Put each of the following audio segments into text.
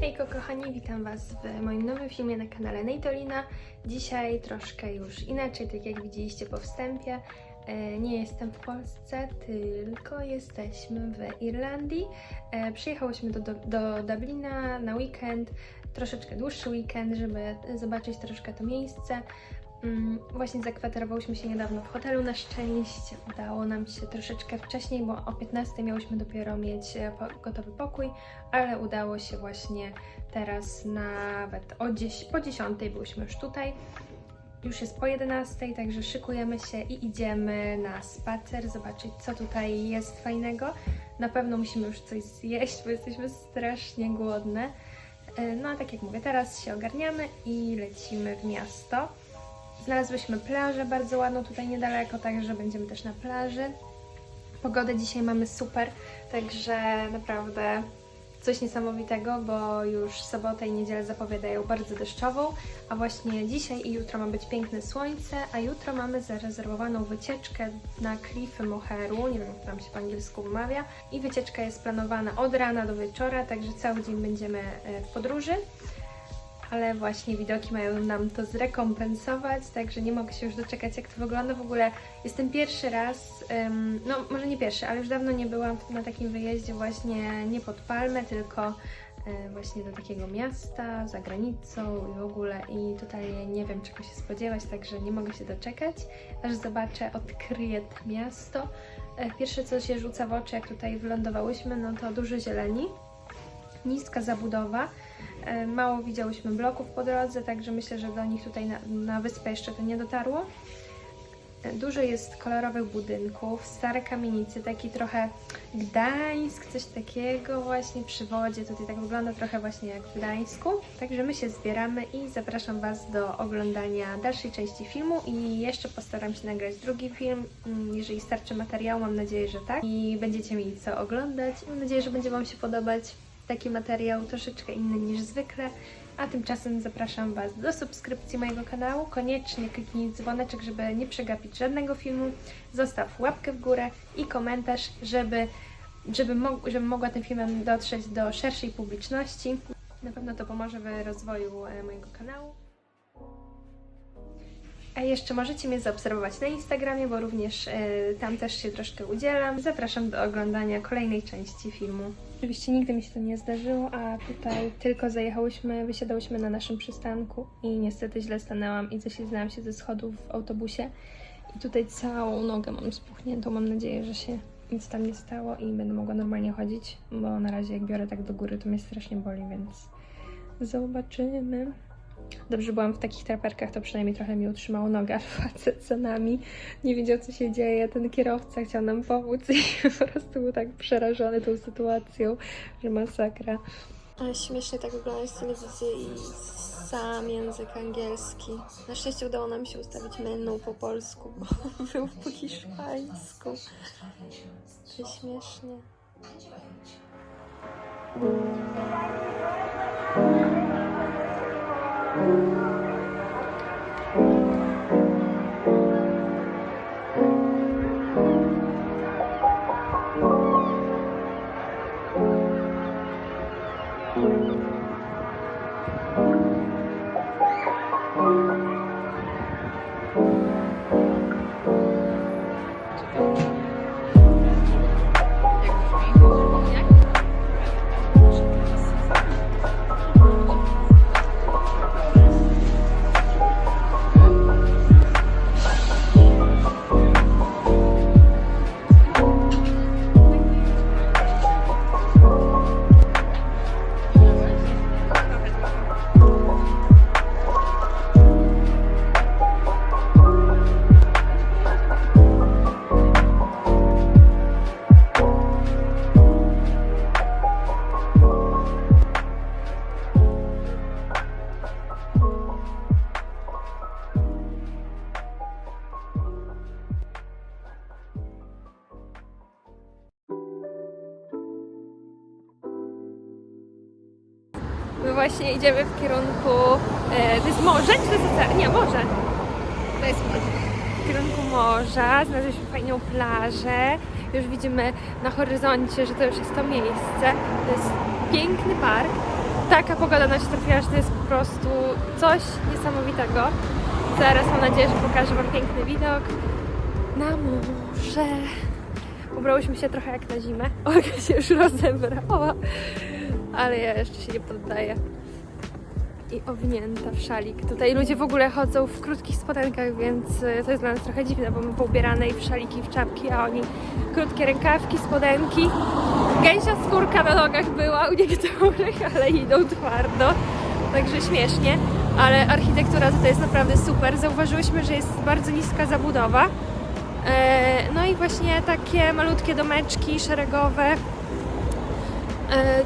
Hejko kochani, witam Was w moim nowym filmie na kanale Natolina. Dzisiaj troszkę już inaczej, tak jak widzieliście po wstępie. E, Nie jestem w Polsce, tylko jesteśmy w Irlandii. E, Przyjechałyśmy do, do, do Dublina na weekend, troszeczkę dłuższy weekend, żeby zobaczyć troszkę to miejsce. Mm, Właśnie zakwaterowałyśmy się niedawno w hotelu na szczęście. Udało nam się troszeczkę wcześniej, bo o 15 miałyśmy dopiero mieć e, gotowy pokój, ale udało się właśnie teraz nawet o 10, po 10 byłyśmy już tutaj. Już jest po 11, także szykujemy się i idziemy na spacer, zobaczyć co tutaj jest fajnego. Na pewno musimy już coś zjeść, bo jesteśmy strasznie głodne. E, No a tak jak mówię, teraz się ogarniamy i lecimy w miasto. Znalazłyśmy plażę bardzo ładną tutaj niedaleko, także będziemy też na plaży. Pogodę dzisiaj mamy super, także naprawdę coś niesamowitego, bo już sobotę i niedzielę zapowiadają bardzo deszczową, a właśnie dzisiaj i jutro ma być piękne słońce, a jutro mamy zarezerwowaną wycieczkę na klify Moheru, nie wiem jak tam się po angielsku wymawia, i wycieczka jest planowana od rana do wieczora, także cały dzień będziemy e, w podróży ale właśnie widoki mają nam to zrekompensować, także nie mogę się już doczekać, jak to wygląda. W ogóle jestem pierwszy raz, no może nie pierwszy, ale już dawno nie byłam na takim wyjeździe właśnie nie pod Palmę, tylko e, właśnie do takiego miasta, za granicą i w ogóle i tutaj nie wiem czego się spodziewać, także nie mogę się doczekać, aż zobaczę, odkryję to miasto. E, Pierwsze co się rzuca w oczy, jak tutaj wylądowałyśmy, no to dużo zieleni, niska zabudowa, Mało widziałyśmy bloków po drodze, także myślę, że do nich tutaj na, na wyspę jeszcze to nie dotarło. E, Dużo jest kolorowych budynków, stare kamienice, taki trochę Gdańsk, coś takiego właśnie przy wodzie. Tutaj tak wygląda trochę właśnie jak w Gdańsku. Także my się zbieramy i zapraszam Was do oglądania dalszej części filmu i jeszcze postaram się nagrać drugi film, mm, jeżeli starczy materiału, mam nadzieję, że tak. I będziecie mieli co oglądać. Mam nadzieję, że będzie Wam się podobać taki materiał troszeczkę inny niż zwykle. A tymczasem zapraszam Was do subskrypcji mojego kanału. Koniecznie kliknij dzwoneczek, żeby nie przegapić żadnego filmu. Zostaw łapkę w górę i komentarz, żeby, żeby, mog- żebym mogła tym filmem dotrzeć do szerszej publiczności. Na pewno to pomoże w rozwoju e, mojego kanału. A jeszcze możecie mnie zaobserwować na Instagramie, bo również e, tam też się troszkę udzielam. Zapraszam do oglądania kolejnej części filmu. Oczywiście nigdy mi się to nie zdarzyło, a tutaj tylko zajechałyśmy, wysiadałyśmy na naszym przystanku i niestety źle stanęłam i ześlizgnęłam się ze schodów w autobusie. I tutaj całą nogę mam spuchniętą. Mam nadzieję, że się nic tam nie stało i będę mogła normalnie chodzić, bo na razie jak biorę tak do góry, to mnie strasznie boli, więc zobaczymy. Dobrze byłam w takich traperkach, to przynajmniej trochę mi utrzymało nogę, ale facet za nami nie wiedział, co się dzieje. Ten kierowca chciał nam pomóc i po prostu był tak przerażony tą sytuacją, że masakra. Ale śmiesznie tak wygląda z i sam język angielski. Na szczęście udało nam się ustawić menu po polsku, bo był po hiszpańsku. To Idziemy w kierunku. E, to jest morze? Czy to jest ocean? Nie, morze. To jest morze. W kierunku morza znaleźliśmy fajną plażę. Już widzimy na horyzoncie, że to już jest to miejsce. To jest piękny park. Taka pogoda nam się trafiła, że to jest po prostu coś niesamowitego. Zaraz mam nadzieję, że pokażę Wam piękny widok na morze. Ubrałyśmy się trochę jak na zimę. Olga się już rozebrała, ale ja jeszcze się nie poddaję. I owinięta w szalik. Tutaj ludzie w ogóle chodzą w krótkich spodenkach, więc e, to jest dla nas trochę dziwne, bo my poubierane i w szaliki, i w czapki, a oni krótkie rękawki, spodenki. Gęsia skórka na nogach była u niektórych, ale idą twardo. Także śmiesznie, ale architektura tutaj jest naprawdę super. Zauważyłyśmy, że jest bardzo niska zabudowa. E, No i właśnie takie malutkie domeczki szeregowe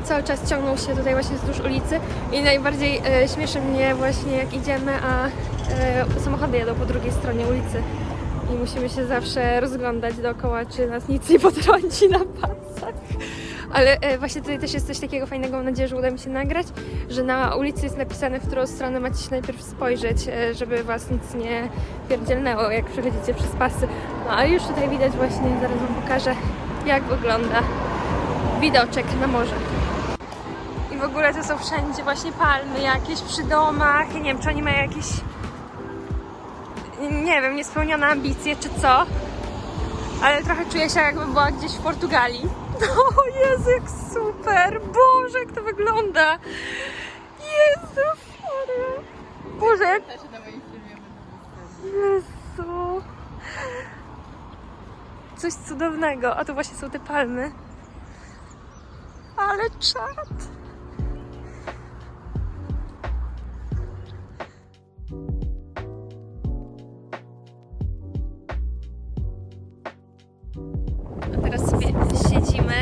cały czas ciągną się tutaj właśnie wzdłuż ulicy i najbardziej e, śmieszy mnie właśnie jak idziemy, a e, samochody jadą po drugiej stronie ulicy i musimy się zawsze rozglądać dookoła, czy nas nic nie potrąci na pasach. Ale e, właśnie tutaj też jest coś takiego fajnego, mam nadzieję, że uda mi się nagrać, że na ulicy jest napisane, w którą stronę macie się najpierw spojrzeć, e, żeby was nic nie pierdzielnęło, jak przechodzicie przez pasy. No ale już tutaj widać właśnie, zaraz wam pokażę, jak wygląda widoczek na morze. I w ogóle to są wszędzie właśnie palmy jakieś przy domach. Nie wiem, czy oni mają jakieś nie wiem, niespełnione ambicje czy co. Ale trochę czuję się jakbym była gdzieś w Portugalii. O Jezu, jak super! Boże, jak to wygląda! Jezu, Maria! Boże. Jezu! Coś cudownego. A tu właśnie są te palmy. Ale czad! A teraz sobie siedzimy.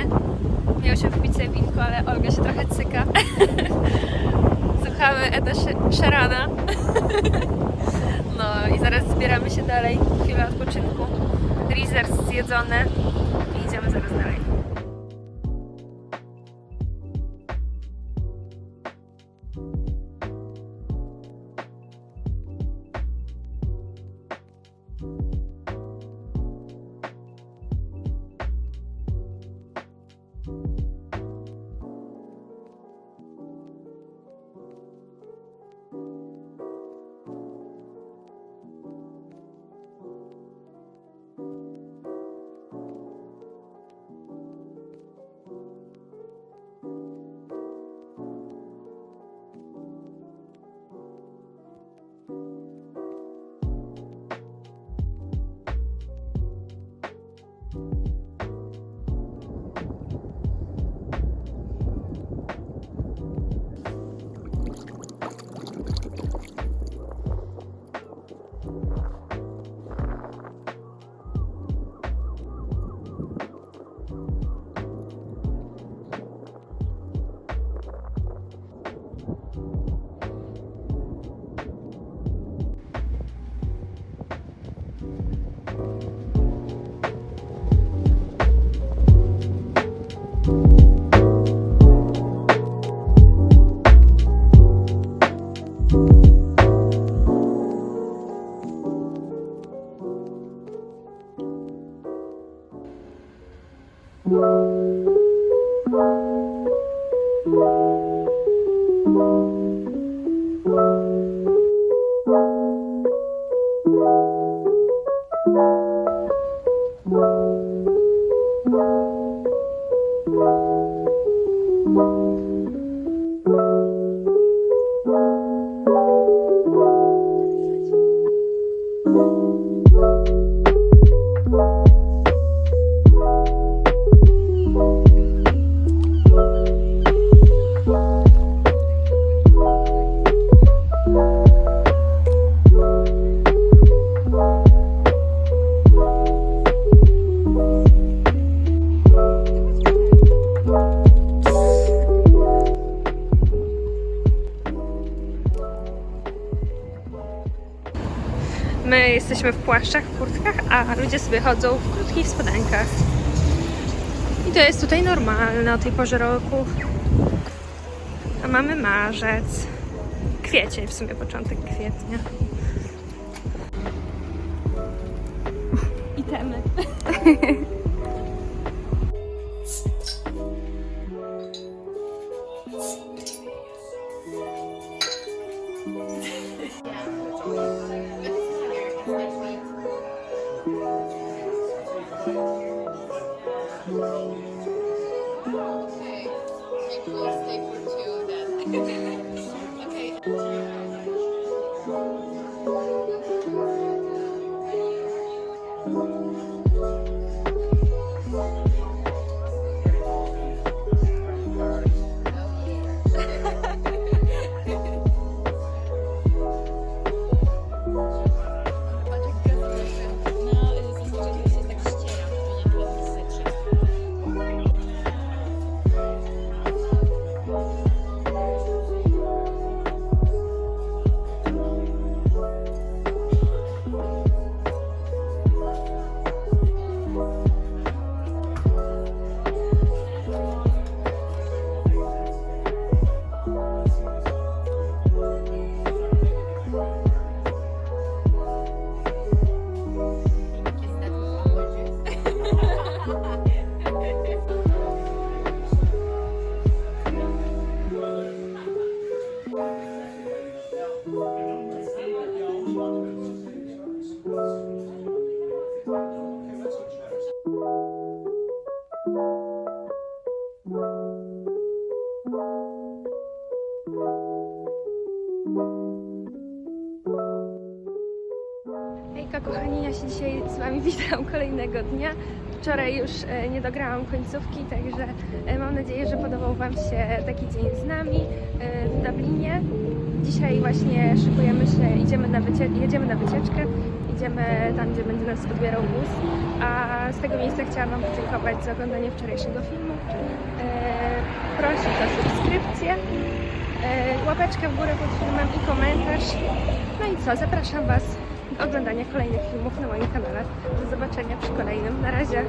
Miałyśmy wypić sobie winko, ale Olga się trochę cyka. Słuchamy Eda Sze- Sherana. No i zaraz zbieramy się dalej. Chwilę odpoczynku. Rizers zjedzony. My jesteśmy w płaszczach, w kurtkach, a ludzie sobie chodzą w krótkich spodenkach. I to jest tutaj normalne o tej porze roku. A mamy marzec. Kwiecień, w sumie początek kwietnia. Itemy. Okay. dzisiaj z Wami witam kolejnego dnia. Wczoraj już e, nie dograłam końcówki, także e, mam nadzieję, że podobał Wam się taki dzień z nami e, w Dublinie. Dzisiaj właśnie szykujemy się, idziemy na jedziemy na wycieczkę, idziemy tam, gdzie będzie nas odbierał bus. A z tego miejsca chciałam Wam podziękować za oglądanie wczorajszego filmu. Prosić o subskrypcję, łapeczkę w górę pod filmem i komentarz. No i co, zapraszam Was oglądania kolejnych filmów na moim kanale. Do zobaczenia przy kolejnym. Na razie.